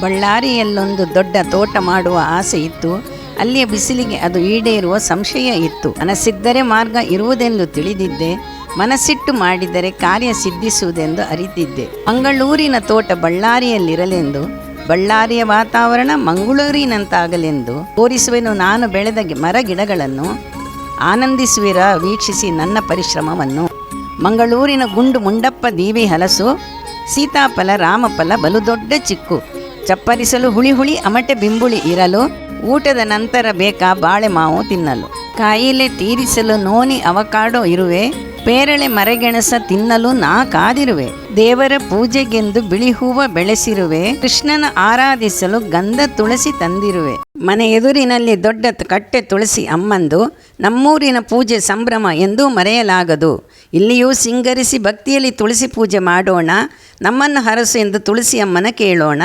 ಬಳ್ಳಾರಿಯಲ್ಲೊಂದು ದೊಡ್ಡ ತೋಟ ಮಾಡುವ ಆಸೆ ಇತ್ತು. ಅಲ್ಲಿಯ ಬಿಸಿಲಿಗೆ ಅದು ಈಡೇರುವ ಸಂಶಯ ಇತ್ತು. ಮನಸ್ಸಿದ್ದರೆ ಮಾರ್ಗ ಇರುವುದೆಂದು ತಿಳಿದಿದ್ದೆ. ಮನಸ್ಸಿಟ್ಟು ಮಾಡಿದರೆ ಕಾರ್ಯ ಸಿದ್ಧಿಸುವುದೆಂದು ಅರಿತಿದ್ದೆ. ಮಂಗಳೂರಿನ ತೋಟ ಬಳ್ಳಾರಿಯಲ್ಲಿರಲೆಂದು, ಬಳ್ಳಾರಿಯ ವಾತಾವರಣ ಮಂಗಳೂರಿನಂತಾಗಲೆಂದು ತೋರಿಸುವೆನು ನಾನು ಬೆಳೆದ ಗಿ- ಮರ ಗಿಡಗಳನ್ನು. ಆನಂದಿಸುವಿರ ವೀಕ್ಷಿಸಿ ನನ್ನ ಪರಿಶ್ರಮವನ್ನು. ಮಂಗಳೂರಿನ ಗುಂಡು ಮುಂಡಪ್ಪ ದೀವಿ ಹಲಸು ಸೀತಾಫಲ, ರಾಮಫಲ ಬಲು ದೊಡ್ಡ ಚಿಕ್ಕು. ಚಪ್ಪರಿಸಲು ಹುಳಿ ಹುಳಿ ಅಮಟೆ ಬಿಂಬುಳಿ ಇರಲು, ಊಟದ ನಂತರ ಬೇಕಾ ಬಾಳೆ ಮಾವು ತಿನ್ನಲು. ಕಾಯಿಲೆ ತೀರಿಸಲು ನೋನಿ ಅವಕಾಡೊ ಇರುವೆ, ಪೇರಳೆ ಮರೆಗೆಣಸ ತಿನ್ನಲು ನಾ ಕಾದಿರುವೆ. ದೇವರ ಪೂಜೆಗೆಂದು ಬಿಳಿ ಹೂವ ಬೆಳೆಸಿರುವೆ, ಕೃಷ್ಣನ ಆರಾಧಿಸಲು ಗಂಧ ತುಳಸಿ ತಂದಿರುವೆ. ಮನೆ ಎದುರಿನಲ್ಲಿ ದೊಡ್ಡ ಕಟ್ಟೆ ತುಳಸಿ ಅಮ್ಮಂದು, ನಮ್ಮೂರಿನ ಪೂಜೆ ಸಂಭ್ರಮ ಎಂದೂ ಮರೆಯಲಾಗದು. ಇಲ್ಲಿಯೂ ಸಿಂಗರಿಸಿ ಭಕ್ತಿಯಲ್ಲಿ ತುಳಸಿ ಪೂಜೆ ಮಾಡೋಣ, ನಮ್ಮನ್ನು ಹರಸು ಎಂದು ತುಳಸಿ ಅಮ್ಮನ ಕೇಳೋಣ.